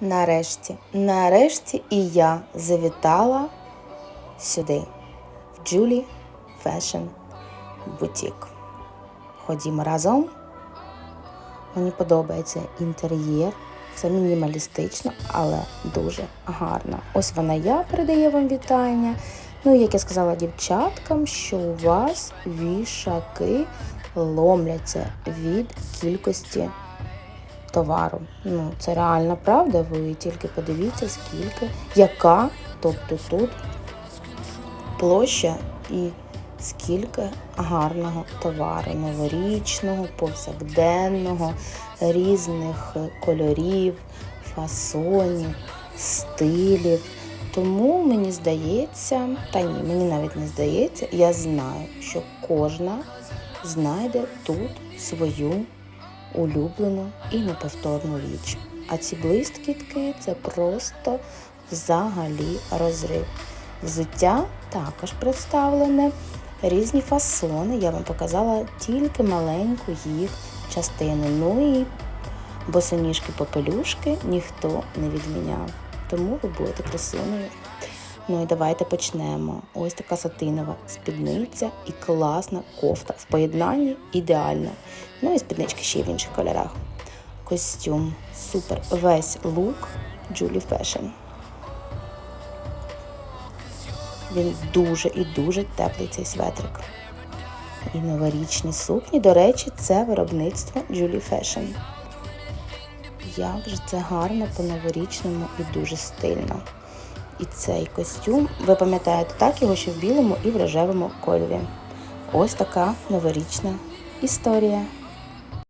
Нарешті, нарешті і я завітала сюди, в Julie Fashion Boutique. Ходімо разом. Мені подобається інтер'єр. Все мінімалістично, але дуже гарно. Ось вона я передає вам вітання. Ну, як я сказала дівчаткам, що у вас вішаки ломляться від кількості товару. Ну, це реальна правда. Ви тільки подивіться, скільки, яка, тобто тут площа і скільки гарного товару, новорічного, повсякденного, різних кольорів, фасонів, стилів. Тому мені здається, та ні, мені навіть не здається, я знаю, що кожна знайде тут свою улюблену і неповторну річ. А ці блискітки це просто взагалі розрив. Взуття також представлене. Різні фасони. Я вам показала тільки маленьку їх частину. Ну і босоніжки попелюшки ніхто не відміняв. Тому ви будете красунею. Ну і давайте почнемо. Ось така сатинова спідниця і класна кофта. В поєднанні ідеально. Ну і спіднички ще й в інших кольорах. Костюм. Супер. Весь лук Julie Fashion. Він дуже і дуже теплий цей светрик. І новорічні сукні, до речі, це виробництво Julie Fashion. Як же це гарно по-новорічному і дуже стильно. І цей костюм, ви пам'ятаєте так його, що в білому і в рожевому кольорі. Ось така новорічна історія.